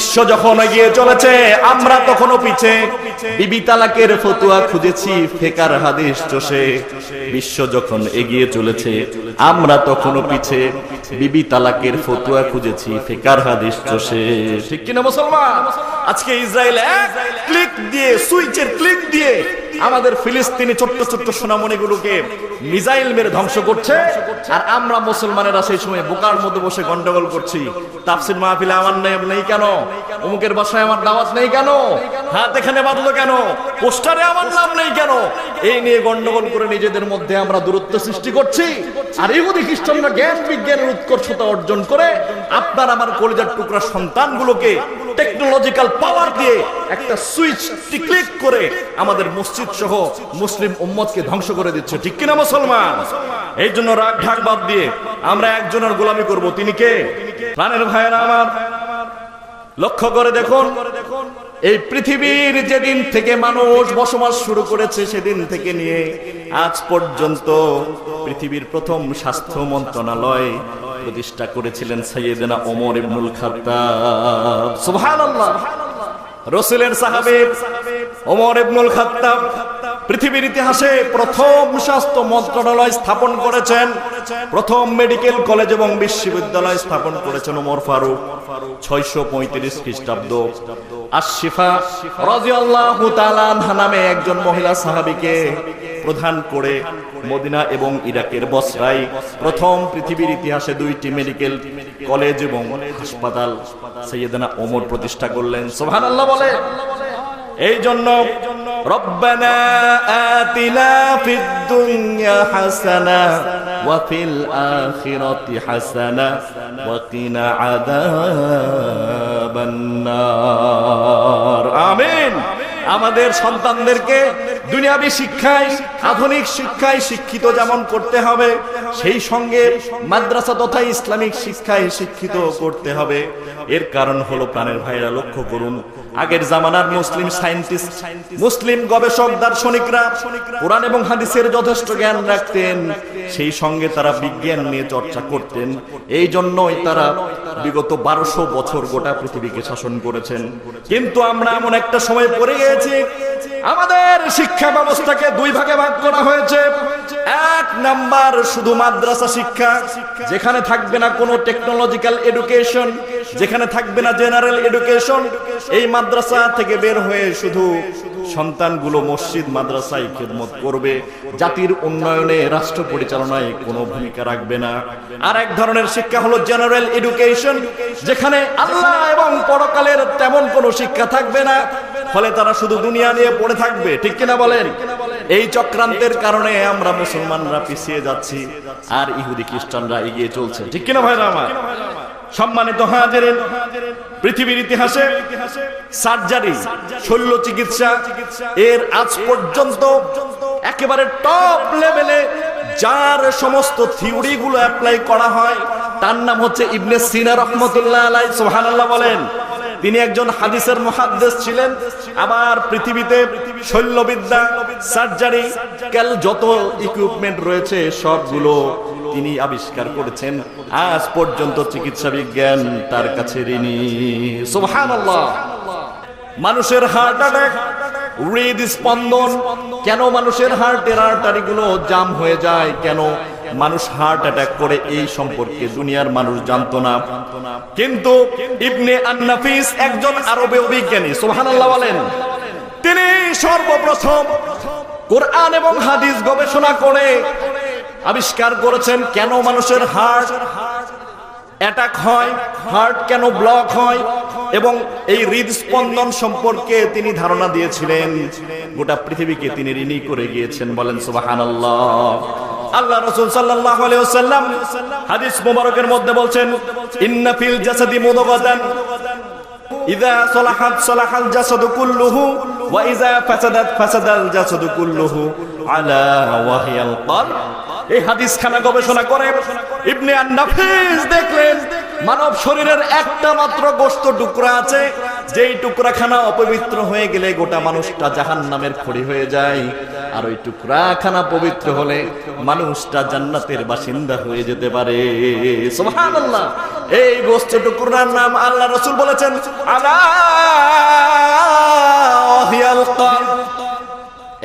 বিশ্ব যখন এগিয়ে চলেছে, আমরা তখনও পিছে। বিবি তালাকের ফতুয়া খুঁজেছি, ফেকার হাদিস চষে। বিশ্ব যখন এগিয়ে চলেছে, আমরা তখনও পিছে। বিবি তালাকের ফতুয়া খুঁজেছি, ফেকার হাদিস চষে। ঠিক কিনা মুসলমান? আজকে ইসরায়েল ক্লিক দিয়ে, সুইচের ক্লিক দিয়ে আমাদের ফিলিস্তিনি ছোট্ট ছোট্ট সোনামণিগুলোকে মিসাইল মেরে ধ্বংস করছে। আর আমরা মুসলমানেরা সেই সময় বোকার মধ্যে বসে গন্ডগোল করছি। তাফসির মাহফিলে আমার নেই নেই কেন? অমুকের বাসায় আমার দাওয়াত নেই কেন? হাত এখানে বাঁধলো কেন? পোস্টারে আমার নাম নেই কেন? এই নিয়ে গন্ডগোল করে নিজেদের মধ্যে আমরা দূরত্ব সৃষ্টি করছি। আর ইহুদি খ্রিস্টানরা জ্ঞান বিজ্ঞানের উৎকর্ষতা অর্জন করে আপনার আমার কলিজার টুকরা সন্তানগুলোকে টেকনোলজিক্যাল পাওয়ার দিয়ে একটা সুইচ ক্লিক করে আমাদের মসজিদ সহ মুসলিম উম্মতকে ধ্বংস করে দিচ্ছে। ঠিক কিনা মুসলমান? এই জন্য রাগ ঢাক বাদ দিয়ে আমরা একজনের গোলামি করব। তিনি কে? প্রাণের ভাইয়েরা আমার, লক্ষ্য করে দেখুন, এই পৃথিবীর যেদিন থেকে মানুষ বসবাস শুরু করেছে সেদিন থেকে নিয়ে আজ পর্যন্ত পৃথিবীর প্রথম স্বাস্থ্য মন্ত্রণালয় প্রতিষ্ঠা করেছিলেন সৈয়দনা ওমর ইবনুল খাত্তাব। সুবহানাল্লাহ। রসুলের সাহাবিব ওমর ইবনুল খাত্তাব পৃথিবীর ইতিহাসে প্রথম স্বাস্থ্য মন্ত্রণালয় স্থাপন করেছেন, প্রথম মেডিকেল কলেজ এবং বিশ্ববিদ্যালয় স্থাপন করেছেন ওমর ফারুক, ছয়শো পঁয়ত্রিশ খ্রিস্টাব্দ। আশিফা নামে একজন মহিলা সাহাবীকে প্রধান করে মদিনা এবং ইরাকের বসরায় প্রথম পৃথিবীর ইতিহাসে দুইটি মেডিকেল কলেজ এবং হাসপাতাল সৈয়দনা ওমর প্রতিষ্ঠা করলেন। সুবহানাল্লাহ বলে। এই জন্য রব্বানা আতিনা ফিদ দুনিয়া হাসানা ওয়া ফিল আখিরাতি হাসানা ওয়া আমিন। আমাদের সন্তানদেরকে দুনিয়াবি শিক্ষায়, আধুনিক শিক্ষায় শিক্ষিত যেমন করতে হবে, সেই সঙ্গে মাদ্রাসা তথা ইসলামিক শিক্ষায় শিক্ষিত করতে হবে। এর কারণ হলো, প্রাণের ভাইরা, লক্ষ্য করুন, আগের জামানার মুসলিম সায়েন্টিস্ট, মুসলিম গবেষক, দার্শনিকরা, কোরআন এবং হাদিসের যথেষ্ট জ্ঞান রাখতেন, সেই সঙ্গে তারা বিজ্ঞান নিয়ে চর্চা করতেন। এই জন্যই তারা বিগত বারোশো বছর গোটা পৃথিবীকে শাসন করেছেন। কিন্তু আমরা এমন একটা সময় পড়ে গিয়েছি আমাদের শিক্ষা ব্যবস্থাকে দুই ভাগে ভাগ করা হয়েছে। এক নাম্বার শুধু মাদ্রাসা শিক্ষা, যেখানে থাকবে না কোনো টেকনোলজিক্যাল এডুকেশন যেখানে থাকবে না জেনারেল এডুকেশন এই মাদ্রাসা থেকে বের হয়ে শুধু সন্তানগুলো মসজিদ, মাদ্রাসায় খেদমত করবে। জাতির উন্নয়নে, রাষ্ট্র পরিচালনায় কোনো ভূমিকা রাখবে না। আর এক ধরনের শিক্ষা হলো জেনারেল এডুকেশন যেখানে আল্লাহ এবং পরকালের তেমন কোনো শিক্ষা থাকবে না। ফলে তারা শুধু দুনিয়া নিয়ে পড়ে থাকবে, ঠিক কিনা বলেন? এই চক্রান্তের কারণে আমরা মুসলমানরা পিছিয়ে যাচ্ছি আর ইহুদি খ্রিস্টানরা এগিয়ে চলছে, ঠিক কিনা ভাইরা আমার? সম্মানিত হাজারেন, পৃথিবীর ইতিহাসে সার্জারি, শল্য চিকিৎসা, এর আজ পর্যন্ত একেবারে টপ লেভেলে যার সমস্ত থিওরি গুলো অ্যাপ্লাই করা হয়, তার নাম হচ্ছে ইবনে সিনা রহমতুল্লাহ আলাই সুবহানাল্লাহ বলেন। তিনি একজন হাদিসের মহাদ্দেশ ছিলেন। আবার পৃথিবীতে শল্যবিদ্যা সার্জারি, ক্যাল যত ইকুইপমেন্ট রয়েছে, সবগুলো তিনি আবিষ্কার করেছেন। আজ পর্যন্ত চিকিৎসা বিজ্ঞান তার কাছে ঋণী। সুবহানাল্লাহ। মানুষের হার্ট অ্যাটাক হৃদস্পন্দন, কেন মানুষের হার্টের আর্টারি গুলো জাম হয়ে যায়, কেন মানুষ হার্ট অ্যাটাক করে এই সম্পর্কে দুনিয়ার মানুষ জানতো না। কিন্তু ইবনে আন্নাফিস একজন আরবে বিজ্ঞানী, সুবহানাল্লাহ বলেন, তিনি সর্বপ্রথম কোরআন এবং হাদিস গবেষণা করে আবিষ্কার করেছেন কেন মানুষের হার্ট অ্যাটাক হয় হার্ট কেন ব্লক হয়, এবং এই হৃদস্পন্দন সম্পর্কে তিনি ধারণা দিয়েছিলেন। গোটা পৃথিবীকে তিনি ঋণী করে গিয়েছেন বলেন, সুবহানাল্লাহ। আল্লাহ রাসূল সাল্লাল্লাহু আলাইহি ওয়াসাল্লাম হাদিস মুবারকের মধ্যে বলছেন, ইন্না ফিল জাসাদি মুদগাতান ইযা সালাহাত সালাহাল জাসাদু কুল্লুহু, ওয়া ইযা ফাসাদাত ফাসাদাল জাসাদু কুল্লুহু আলা ওয়াহিয়াল কলব এই হাদিস খানা গবেষণা করে ইবনে আন-নাফিস দেখলেন, মানব শরীরের একটা মাত্র গোস্ত টুকরা আছে, যেই টুকরাখানা অপবিত্র হয়ে গেলে গোটা মানুষটা জাহান্নামের খড়ি হয়ে যায়। আর ওই টুকরাখানা পবিত্র হলে মানুষটা জান্নাতের বাসিন্দা হয়ে যেতে পারে। এই গোস্ত টুকরার নাম আল্লাহ রসুল বলেছেন।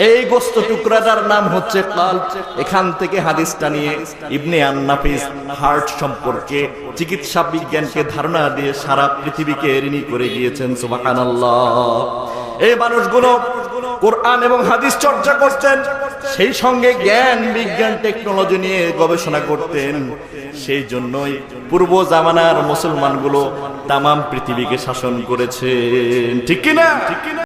এই গোস্ত টুকরাটার নাম হচ্ছে কাল। এখান থেকে হাদিসটা নিয়ে ইবনে আন্নাফিস হার্ট সম্পর্কে চিকিৎসা বিজ্ঞানকে ধারণা দিয়ে সারা পৃথিবীকে ঋণী করে গিয়েছেন, সুবহানাল্লাহ। এই মানুষগুলো কোরআন এবং হাদিস চর্চা করতেন। সেই সঙ্গে জ্ঞান, বিজ্ঞান, টেকনোলজি নিয়ে গবেষণা করতেন। সেই জন্যই পূর্ব জামানার মুসলমানগুলো তামাম পৃথিবীকে শাসন করেছেন। ঠিক কিনা? ঠিক কিনা